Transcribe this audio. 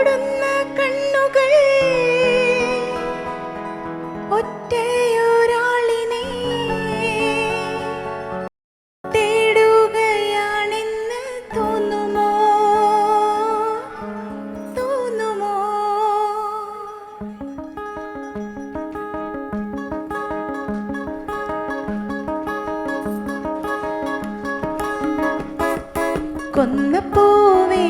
ഓടുന്ന കണ്ണുകൾ. ഒറ്റയൊരാളിനെ തേടുകയാണെന്ന് തോന്നുമോ? തോന്നുമോ? കൊന്ന പൂവേ